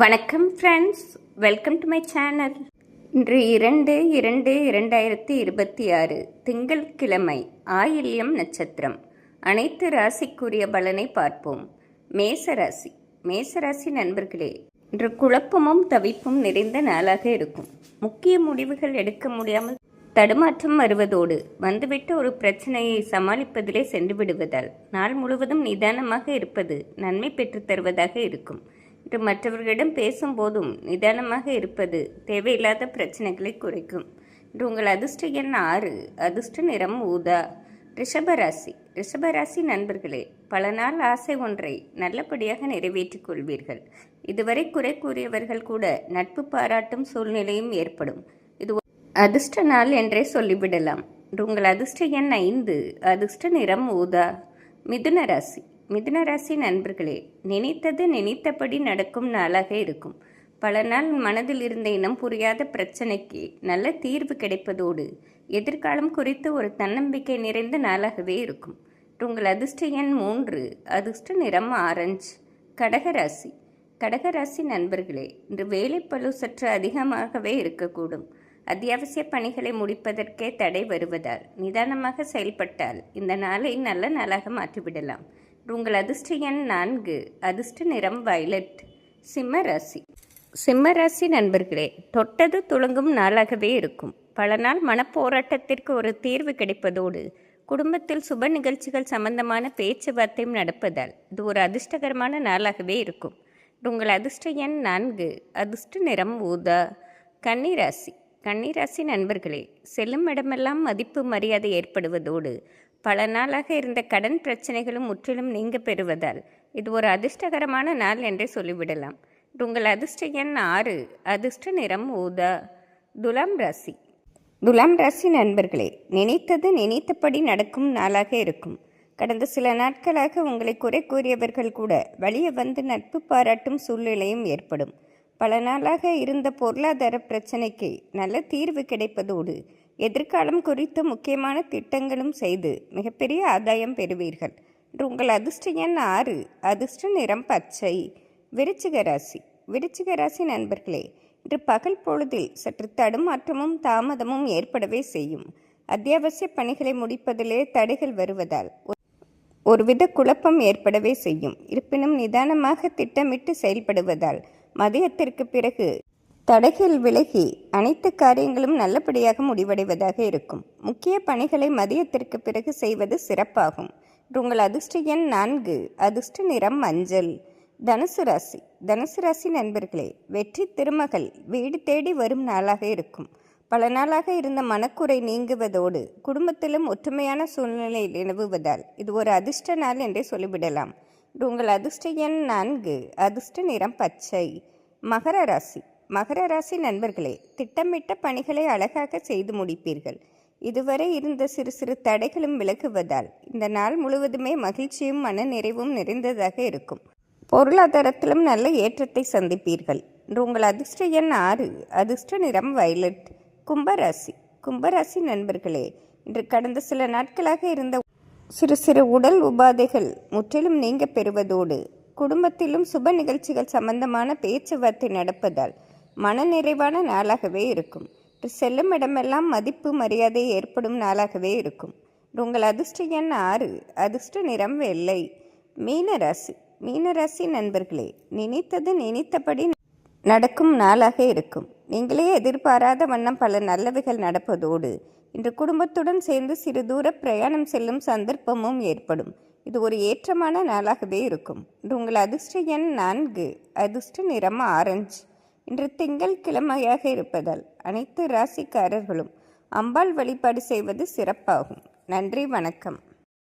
வணக்கம் friends welcome to my channel இன்று இரண்டு இரண்டு இரண்டாயிரத்தி இருபத்தி ஆறு திங்கட்கிழமை ஆயில்யம் நட்சத்திரம். அனைத்து ராசிக்குரிய பலனை பார்ப்போம். மேச ராசி நண்பர்களே இன்று குழப்பமும் தவிப்பும் நிறைந்த நாளாக இருக்கும். முக்கிய முடிவுகள் எடுக்க முடியாமல் தடுமாற்றம் வருவதோடு வந்துவிட்ட ஒரு பிரச்சனையை சமாளிப்பதிலே சென்று விடுவதால் நாள் முழுவதும் நிதானமாக இருப்பது நன்மை பெற்றுத்தருவதாக இருக்கும். என்று மற்றவர்களிடம் பேசும்போதும் நிதானமாக இருப்பது தேவையில்லாத பிரச்சனைகளை குறைக்கும். இன்று உங்கள் அதிர்ஷ்ட எண் ஆறு. அதிர்ஷ்ட நிறம் ஊதா. ரிஷபராசி ரிஷபராசி நண்பர்களே பல நாள் ஆசை ஒன்றை நல்லபடியாக நிறைவேற்றிக் கொள்வீர்கள். இதுவரை குறை கூறியவர்கள் கூட நட்பு பாராட்டும் சூழ்நிலையும் ஏற்படும். இது அதிர்ஷ்ட நாள் என்றே சொல்லிவிடலாம். உங்கள் அதிர்ஷ்ட எண் ஐந்து. அதிர்ஷ்ட நிறம் ஊதா. மிதுன ராசி. மிதுனராசி நண்பர்களே நினைத்தது நினைத்தபடி நடக்கும் நாளாக இருக்கும். பல நாள் மனதில் இருந்த இனம் புரியாத பிரச்சனைக்கு நல்ல தீர்வு கிடைப்பதோடு எதிர்காலம் குறித்து ஒரு தன்னம்பிக்கை நிறைந்த நாளாகவே இருக்கும். உங்கள் அதிர்ஷ்ட எண் மூன்று அதிர்ஷ்ட நிறம் ஆரஞ்சு. கடகராசி கடகராசி நண்பர்களே இன்று வேலைப்பழு சற்று அதிகமாகவே இருக்கக்கூடும். அத்தியாவசிய பணிகளை முடிப்பதற்கே தடை வருவதால் நிதானமாக செயல்பட்டால் இந்த நாளை நல்ல நாளாக மாற்றிவிடலாம். உங்கள் அதிர்ஷ்ட எண் நான்கு. அதிர்ஷ்ட நிறம் வயலட். சிம்ம ராசி. சிம்ம ராசி நண்பர்களே தொட்டது துளங்கும் நாளாகவே இருக்கும். பல நாள் மனப்போராட்டத்திற்கு ஒரு தீர்வு கிடைப்பதோடு குடும்பத்தில் சுப நிகழ்ச்சிகள் சம்பந்தமான பேச்சுவார்த்தையும் நடப்பதால் இது ஒரு அதிர்ஷ்டகரமான நாளாகவே இருக்கும். உங்கள் அதிர்ஷ்ட எண் நான்கு. அதிர்ஷ்ட நிறம் ஊதா. கன்னிராசி. கன்னிராசி நண்பர்களே செல்லும் இடமெல்லாம் மதிப்பு மரியாதை ஏற்படுவதோடு பல நாளாக இருந்த கடன் பிரச்சனைகளும் முற்றிலும் நீங்க பெறுவதால் இது ஒரு அதிர்ஷ்டகரமான நாள் என்றே சொல்லிவிடலாம். உங்கள் அதிர்ஷ்ட எண் ஆறு அதிர்ஷ்ட நிறம் ஊதா துலாம் ராசி. துலாம் ராசி நண்பர்களே நினைத்தது நினைத்தபடி நடக்கும் நாளாக இருக்கும். கடந்த சில நாட்களாக உங்களை குறை கூறியவர்கள் கூட வழியே வந்து நட்பு பாராட்டும் சூழ்நிலையும் ஏற்படும். பல நாளாக இருந்த பொருளாதார பிரச்சனைக்கு நல்ல தீர்வு கிடைப்பதோடு எதிர்காலம் குறித்த முக்கியமான திட்டங்களும் செய்து மிகப்பெரிய ஆதாயம் பெறுவீர்கள். உங்கள் அதிர்ஷ்ட எண் ஆறு அதிர்ஷ்ட நிறம் பச்சை. விருச்சிக ராசி. விருச்சிக ராசி நண்பர்களே இன்று பகல் பொழுதில் சற்று தடுமாற்றமும் தாமதமும் ஏற்படவே செய்யும். அத்தியாவசிய பணிகளை முடிப்பதிலே தடைகள் வருவதால் ஒருவித குழப்பம் ஏற்படவே செய்யும். இருப்பினும் நிதானமாக திட்டமிட்டு செயல்படுவதால் மதியத்திற்கு பிறகு தடைகள் விலகி அனைத்து காரியங்களும் நல்லபடியாக முடிவடைவதாக இருக்கும். முக்கிய பணிகளை மதியத்திற்கு பிறகு செய்வது சிறப்பாகும். உங்கள் அதிர்ஷ்ட எண் நான்கு அதிர்ஷ்ட நிறம் மஞ்சள். தனுசு ராசி. தனுசு ராசி நண்பர்களே வெற்றி திருமகள் வீடு தேடி வரும் நாளாக இருக்கும். பல நாளாக இருந்த மனக்குறை நீங்குவதோடு குடும்பத்திலும் ஒற்றுமையான சூழ்நிலை நிலவுவதால் இது ஒரு அதிர்ஷ்ட நாள் என்றே சொல்லிவிடலாம். உங்கள் அதிர்ஷ்ட எண் நான்கு அதிர்ஷ்ட நிறம் பச்சை. மகர ராசி. மகர ராசி நண்பர்களே திட்டமிட்ட பணிகளை அழகாக செய்து முடிப்பீர்கள். இதுவரை இருந்த சிறு சிறு தடைகளும் விலகுவதால் இந்த நாள் முழுவதுமே மகிழ்ச்சியும் மன நிறைவும் நிறைந்ததாக இருக்கும். பொருளாதாரத்திலும் நல்ல ஏற்றத்தை சந்திப்பீர்கள். இன்று உங்கள் அதிர்ஷ்ட எண் ஆறு அதிர்ஷ்ட நிறம் வயலட் கும்பராசி. கும்பராசி நண்பர்களே இன்று கடந்த சில நாட்களாக இருந்த சிறு சிறு உடல் உபாதைகள் முற்றிலும் நீங்க பெறுவதோடு குடும்பத்திலும் சுப நிகழ்ச்சிகள் சம்பந்தமான பேச்சுவார்த்தை நடப்பதால் மனநிறைவான நாளாகவே இருக்கும். செல்லும் இடமெல்லாம் மதிப்பு மரியாதை ஏற்படும் நாளாகவே இருக்கும். உங்கள் அதிர்ஷ்ட எண் ஆறு. அதிர்ஷ்ட நிறம் வெள்ளை. மீனராசி மீனராசி நண்பர்களே நினைத்தது நினைத்தபடி நடக்கும் நாளாக இருக்கும். நீங்களே எதிர்பாராத வண்ணம் பல நல்லவைகள் நடப்பதோடு இன்று குடும்பத்துடன் சேர்ந்து சிறு தூர பிரயாணம் செல்லும் சந்தர்ப்பமும் ஏற்படும். இது ஒரு ஏற்றமான நாளாகவே இருக்கும். இன்று உங்கள் அதிர்ஷ்ட எண் நான்கு. அதிர்ஷ்ட நிறம் ஆரஞ்சு. இன்று திங்கள் கிழமையாக இருப்பதால் அனைத்து ராசிக்காரர்களும் அம்பாள் வழிபாடு செய்வது சிறப்பாகும். நன்றி வணக்கம்.